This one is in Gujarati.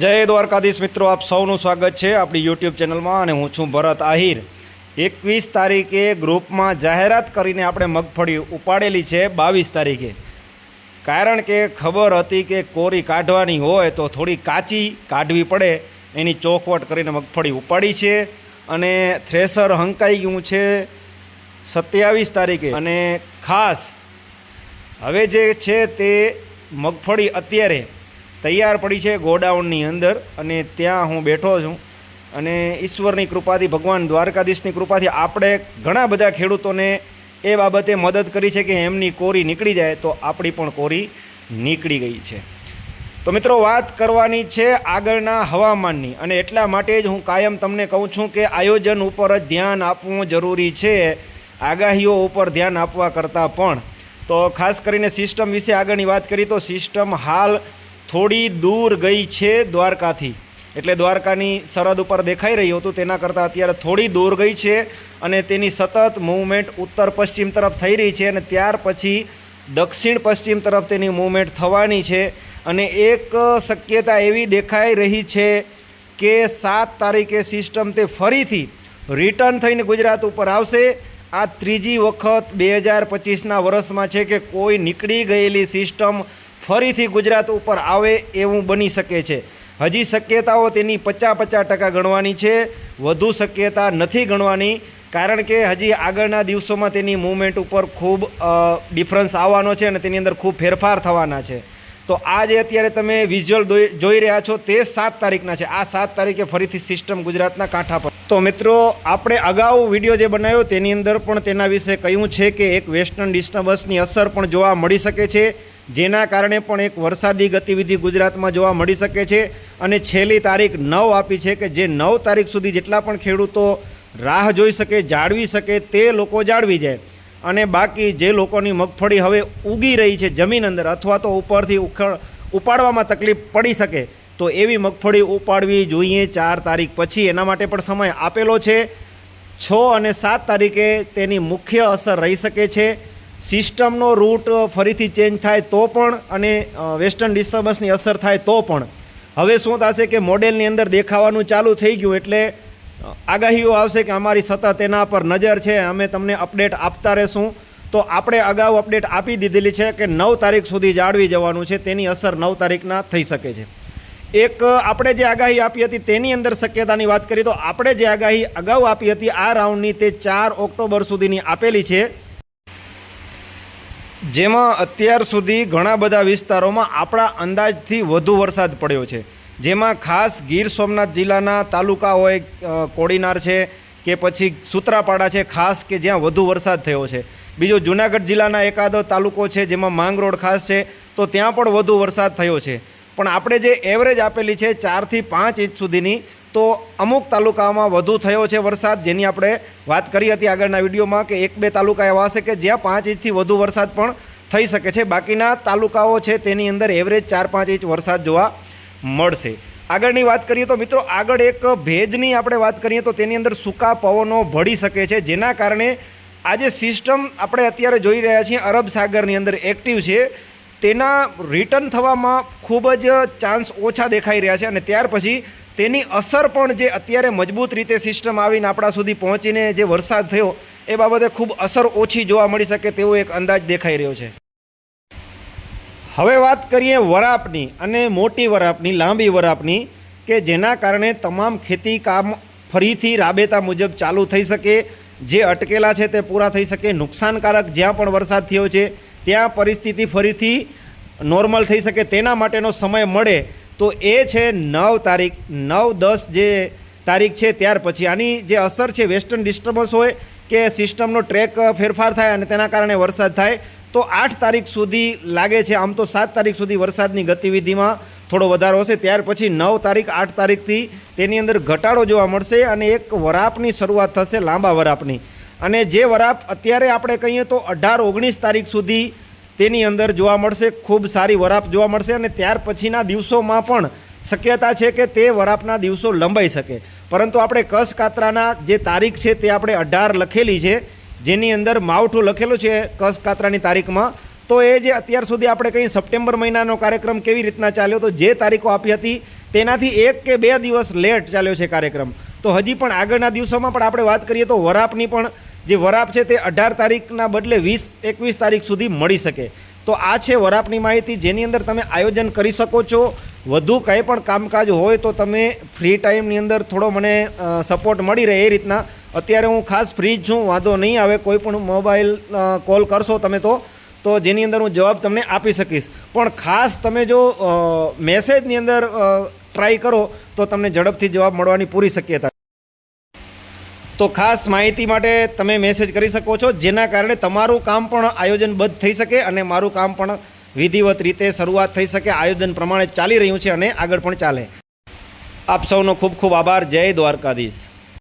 જય દ્વારકાધીશ મિત્રો, આપ સૌનું સ્વાગત છે આપણી યુટ્યુબ ચેનલમાં અને હું છું ભરત આહિર. એકવીસ તારીખે ગ્રુપમાં જાહેરાત કરીને આપણે મગફળી ઉપાડેલી છે બાવીસ તારીખે. કારણ કે ખબર હતી કે કોરી કાઢવાની હોય તો થોડી કાચી કાઢવી પડે. એની ચોખવટ કરીને મગફળી ઉપાડી છે અને થ્રેસર હંકાઈ ગયું છે સત્યાવીસ તારીખે. અને ખાસ હવે જે છે તે મગફળી અત્યારે તૈયાર પડી છે ગોડાઉનની અંદર અને ત્યાં હું બેઠો છું. અને ઈશ્વરની કૃપાથી, ભગવાન દ્વારકાધીશની કૃપાથી આપણે ઘણા બધા ખેડૂતોને એ બાબતે મદદ કરી છે કે એમની કોરી નીકળી જાય તો આપણી પણ કોરી નીકળી ગઈ છે. તો મિત્રો, વાત કરવાની છે આગળના હવામાનની અને એટલા માટે જ હું કાયમ તમને કહું છું કે આયોજન ઉપર જ ધ્યાન આપવું જરૂરી છે, આગાહીઓ ઉપર ધ્યાન આપવા કરતાં પણ. તો ખાસ કરીને સિસ્ટમ વિશે આગળની વાત કરી તો સિસ્ટમ હાલ થોડી દૂર ગઈ છે દ્વારકાથી. એટલે દ્વારકાની સરહદ ઉપર દેખાઈ રહ્યું હતું, તેના કરતાં અત્યારે થોડી દૂર ગઈ છે અને તેની સતત મૂવમેન્ટ ઉત્તર પશ્ચિમ તરફ થઈ રહી છે અને ત્યાર પછી દક્ષિણ પશ્ચિમ તરફ તેની મૂવમેન્ટ થવાની છે. અને એક શક્યતા એવી દેખાઈ રહી છે કે સાત તારીખે સિસ્ટમ તે ફરીથી રિટર્ન થઈને ગુજરાત ઉપર આવશે. આ ત્રીજી વખત બે હજાર પચીસના વર્ષમાં છે કે કોઈ નીકળી ગયેલી સિસ્ટમ ફરીથી ગુજરાત ઉપર આવે એવું બની શકે છે. હજી શક્યતાઓ તેની પચાસ પચાસ ટકા ગણવાની છે. વધુ શક્યતા નથી ગણવાની, કારણ કે હજી આગળના દિવસોમાં તેની મૂવમેન્ટ ઉપર ખૂબ ડિફરન્સ આવવાનો છે અને તેની અંદર ખૂબ ફેરફાર થવાના છે. તો આ જે અત્યારે તમે વિઝ્યુઅલ જોઈ રહ્યા છો તે સાત તારીખના છે. આ સાત તારીખે ફરીથી સિસ્ટમ ગુજરાતના કાંઠા પર. તો મિત્રો, આપણે અગાઉ વીડિયો જે બનાવ્યો તેની અંદર પણ તેના વિશે કહ્યું છે કે એક વેસ્ટર્ન ડિસ્ટર્બન્સની અસર પણ જોવા મળી શકે છે. જેના કારણે પણ એક વરસાદી ગતિવિધિ ગુજરાતમાં જોવા મળી શકે છે અને છેલ્લી તારીખ નવ આપી છે કે જે નવ તારીખ સુધી જેટલા પણ ખેડૂતો રાહ જોઈ શકે, જાળવી શકે તે લોકો જાળવી જાય. અને બાકી જે લોકોની મગફળી હવે ઉગી રહી છે જમીન અંદર અથવા તો ઉપરથી ઉખડ, ઉપાડવામાં તકલીફ પડી શકે, તો એવી મગફળી ઉપાડવી જોઈએ ચાર તારીખ પછી. એના માટે પણ સમય આપેલો છે. છ અને સાત તારીખે તેની મુખ્ય અસર રહી શકે છે. સિસ્ટમનો રૂટ ફરીથી ચેન્જ થાય તો પણ અને વેસ્ટર્ન ડિસ્ટર્બન્સની અસર થાય તો પણ. હવે શું થશે કે મોડેલની અંદર દેખાવાનું ચાલુ થઈ ગયું એટલે આગાહીઓ આવશે કે અમારી સતત એના પર નજર છે, અમે તમને અપડેટ આપતા રહેશું. તો આપણે અગાઉ અપડેટ આપી દીધેલી છે કે નવ તારીખ સુધી જાળવી જવાનું છે, તેની અસર નવ તારીખના થઈ શકે છે. એક આપણે જે આગાહી આપી હતી તેની અંદર શક્યતાની વાત કરીએ તો આપણે જે આગાહી અગાઉ આપી હતી આ રાઉન્ડની તે ચાર ઓક્ટોબર સુધીની આપેલી છે. જેમાં અત્યાર સુધી ઘણા બધા વિસ્તારોમાં આપણા અંદાજથી વધુ વરસાદ પડ્યો છે. જેમાં ખાસ ગીર સોમનાથ જિલ્લાના તાલુકા હોય કોડીનાર છે કે પછી સૂત્રાપાડા છે, ખાસ કે જ્યાં વધુ વરસાદ થયો છે. બીજો જુનાગઢ જિલ્લાના એકાદો તાલુકો છે જેમાં માંગરોળ ખાસ છે, તો ત્યાં પણ વધુ વરસાદ થયો છે. પણ આપણે જે એવરેજ આપેલી છે ચારથી પાંચ ઇંચ સુધીની, તો અમુક તાલુકામાં વધુ થયો છે વરસાદ, જેની આપણે વાત કરી હતી આગળના વિડીયોમાં કે એક બે તાલુકા એવા હશે કે જ્યાં પાંચ ઇંચથી વધુ વરસાદ પણ થઈ શકે છે. બાકીના તાલુકાઓ છે તેની અંદર એવરેજ ચાર પાંચ ઇંચ વરસાદ જોવા મળશે. આગળની વાત કરીએ તો મિત્રો આગળ એક ભેજની આપણે વાત કરીએ તો તેની અંદર સૂકા પવનો ભળી શકે છે, જેના કારણે આ જે સિસ્ટમ આપણે અત્યારે જોઈ રહ્યા છીએ અરબ સાગરની અંદર એક્ટિવ છે. તેના રિટર્ન થવામાં ખૂબ જ ચાન્સ ઓછા દેખાઈ રહ્યા છે અને ત્યાર પછી તેની અસર પણ જે અત્યારે મજબૂત રીતે સિસ્ટમ આવીને આપણા સુધી પહોંચીને જે વરસાદ થયો, એ બાબતે ખૂબ અસર ઓછી જોવા મળી શકે તેવો એક અંદાજ દેખાઈ રહ્યો છે. હવે વાત કરીએ વરાપની અને મોટી વરાપની, લાંબી વરાપની, કે જેના કારણે તમામ ખેતી કામ ફરીથી રાબેતા મુજબ ચાલુ થઈ શકે, જે અટકેલા છે તે પૂરા થઈ શકે, નુકસાનકારક જ્યાં પણ વરસાદ થયો છે ત્યાં પરિસ્થિતિ ફરીથી નોર્મલ થઈ શકે તેના માટેનો સમય મળે તો એ છે નવ તારીખ. નવ દસ જે તારીખ છે ત્યાર પછી આની જે અસર છે વેસ્ટર્ન ડિસ્ટર્બન્સ હોય કે સિસ્ટમનો ટ્રેક ફેરફાર થાય અને તેના કારણે વરસાદ થાય, તો આઠ તારીખ સુધી લાગે છે. આમ તો સાત તારીખ સુધી વરસાદની ગતિવિધિમાં થોડો વધારો હશે. ત્યાર પછી નવ તારીખ, આઠ તારીખથી તેની અંદર ઘટાડો જોવા મળશે અને એક વરાપની શરૂઆત થશે, લાંબા વરાપની. અને જે વરાપ અત્યારે આપણે કહીએ તો અઢાર, ઓગણીસ તારીખ સુધી તેની અંદર જોવા મળશે, ખૂબ સારી વરાપ જોવા મળશે અને ત્યાર પછીના દિવસોમાં પણ શક્યતા છે કે તે વરાપના દિવસો લંબાઈ શકે. પરંતુ આપણે કસ કાતરાના જે તારીખ છે તે આપણે અઢાર લખેલી છે, જેની અંદર માવઠું લખેલું છે કસ કાતરાની તારીખમાં. તો એ જે અત્યાર સુધી આપણે કંઈ સપ્ટેમ્બર મહિનાનો કાર્યક્રમ કેવી રીતના ચાલ્યો તો જે તારીખો આપી હતી, તેનાથી એક કે બે દિવસ લેટ ચાલ્યો છે કાર્યક્રમ. તો હજી પણ આગળના દિવસોમાં પણ આપણે વાત કરીએ તો વરાપની પણ જે વરાપ છે તે અઢાર તારીખના બદલે વીસ, એકવીસ તારીખ સુધી મળી શકે. તો આ છે વરાપની માહિતી. જેની અંદર તમે આયોજન કરી શકો છો. વધુ કંઈ પણ કામકાજ હોય તો તમે ફ્રી ટાઈમની અંદર થોડો મને સપોર્ટ મળી રહે એ રીતના. અત્યારે હું ખાસ ફ્રી જ છું. વાંધો નહીં આવે. કોઈ પણ મોબાઈલ કોલ કરશો તમે તો તો જેની અંદર હું જવાબ તમને આપી શકીશ. પણ ખાસ તમે જો મેસેજની અંદર ટ્રાય કરો તો તમને ઝડપથી જવાબ મળવાની પૂરી શક્યતા તો ખાસ માહિતી માટે તમે મેસેજ કરી શકો છો. જેના કારણે તમારું કામ પણ આયોજનબદ્ધ થઈ શકે અને મારું કામ પણ વિધિવત રીતે શરૂઆત થઈ શકે. આયોજન પ્રમાણે ચાલી રહ્યું છે અને આગળ પણ ચાલે. આપ સૌનો ખૂબ ખૂબ આભાર. જય દ્વારકાધીશ.